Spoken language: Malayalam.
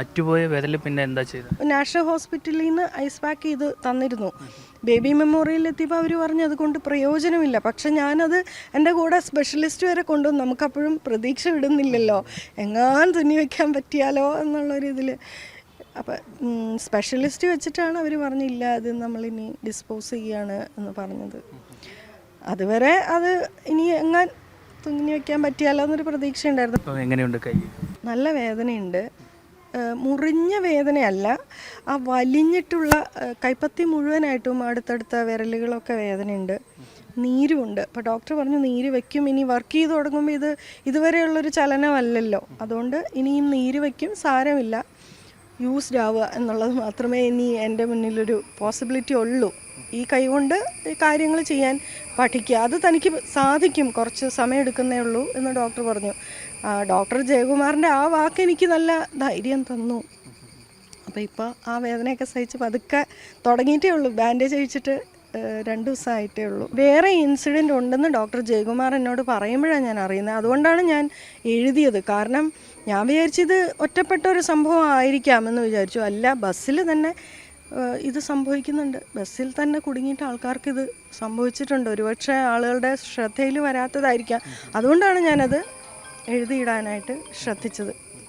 അറ്റുപോയ വിരൽ പിന്നെ എന്താ ചെയ്തത്? നാഷണൽ ഹോസ്പിറ്റലിൽ നിന്ന് ഐസ് പാക്ക് ചെയ്ത് തന്നിരുന്നു. ബേബി മെമ്മോറിയൽ എത്തിയപ്പോൾ അവർ പറഞ്ഞു അതുകൊണ്ട് പ്രയോജനമില്ല. പക്ഷെ ഞാനത് എന്റെ കൂടെ സ്പെഷ്യലിസ്റ്റ് വരെ കൊണ്ടുവന്നു. നമുക്കപ്പോഴും പ്രതീക്ഷ വിടുന്നില്ലല്ലോ. എങ്ങാൻ തുന്നി വയ്ക്കാൻ പറ്റിയാലോ എന്നുള്ളൊരിതിൽ അപ്പം സ്പെഷ്യലിസ്റ്റ് വെച്ചിട്ടാണ് അവർ പറഞ്ഞില്ല അത് നമ്മളിനി ഡിസ്പോസ് ചെയ്യാണ് എന്ന് പറഞ്ഞത്. അതുവരെ അത് ഇനി എങ്ങാൻ തുന്നി വയ്ക്കാൻ പറ്റിയാലോ എന്നൊരു പ്രതീക്ഷ ഉണ്ടായിരുന്നു എങ്ങനെയുണ്ട് കൈ? നല്ല വേദനയുണ്ട്. മുറിഞ്ഞ വേദനയല്ല ആ വലിഞ്ഞിട്ടുള്ള കൈപ്പത്തി മുഴുവനായിട്ടും അടുത്തടുത്ത വിരലുകളൊക്കെ വേദനയുണ്ട്. നീരുമുണ്ട്. അപ്പോൾ ഡോക്ടർ പറഞ്ഞു നീര് വയ്ക്കും ഇനി വർക്ക് ചെയ്ത് തുടങ്ങുമ്പോൾ ഇത് ഇതുവരെയുള്ളൊരു ചലനമല്ലല്ലോ. അതുകൊണ്ട് ഇനിയും നീര് വയ്ക്കും സാരമില്ല. യൂസ്ഡ് ആവുക എന്നുള്ളത് മാത്രമേ ഇനി എന്റെ മുന്നിലൊരു പോസിബിലിറ്റി ഉള്ളൂ. ഈ കൈ കൊണ്ട് കാര്യങ്ങൾ ചെയ്യാൻ പഠിക്കുക. അത് തനിക്ക് സാധിക്കും. കുറച്ച് സമയം എടുക്കുന്നേ ഉള്ളൂ എന്ന് ഡോക്ടർ പറഞ്ഞു. ഡോക്ടർ ജയകുമാറിന്റെ ആ വാക്ക് എനിക്ക് നല്ല ധൈര്യം തന്നു. അപ്പോൾ ഇപ്പോൾ ആ വേദനയൊക്കെ സഹിച്ച് പതുക്കെ തുടങ്ങിയിട്ടേ ഉള്ളൂ. ബാൻഡേജ് അഴിച്ചിട്ട് രണ്ട് ദിവസമായിട്ടേ ഉള്ളൂ. വേറെ ഇൻസിഡന്റ് ഉണ്ടെന്ന് ഡോക്ടർ ജയകുമാർ എന്നോട് പറയുമ്പോഴാണ് ഞാൻ അറിയുന്നത്. അതുകൊണ്ടാണ് ഞാൻ എഴുതിയത്. കാരണം ഞാൻ വിചാരിച്ചത് ഒറ്റപ്പെട്ട ഒരു സംഭവം ആയിരിക്കാമെന്ന് വിചാരിച്ചു. അല്ല ബസ്സിൽ തന്നെ ഇത് സംഭവിക്കുന്നുണ്ട്. ബസ്സിൽ തന്നെ കുടുങ്ങിയിട്ട് ആൾക്കാർക്ക് ഇത് സംഭവിച്ചിട്ടുണ്ട്. ഒരുപക്ഷെ ആളുകളുടെ ശ്രദ്ധയിൽ വരാത്തതായിരിക്കാം. അതുകൊണ്ടാണ് ഞാനത് എഴുതിയിടാനായിട്ട് ശ്രദ്ധിച്ചത്.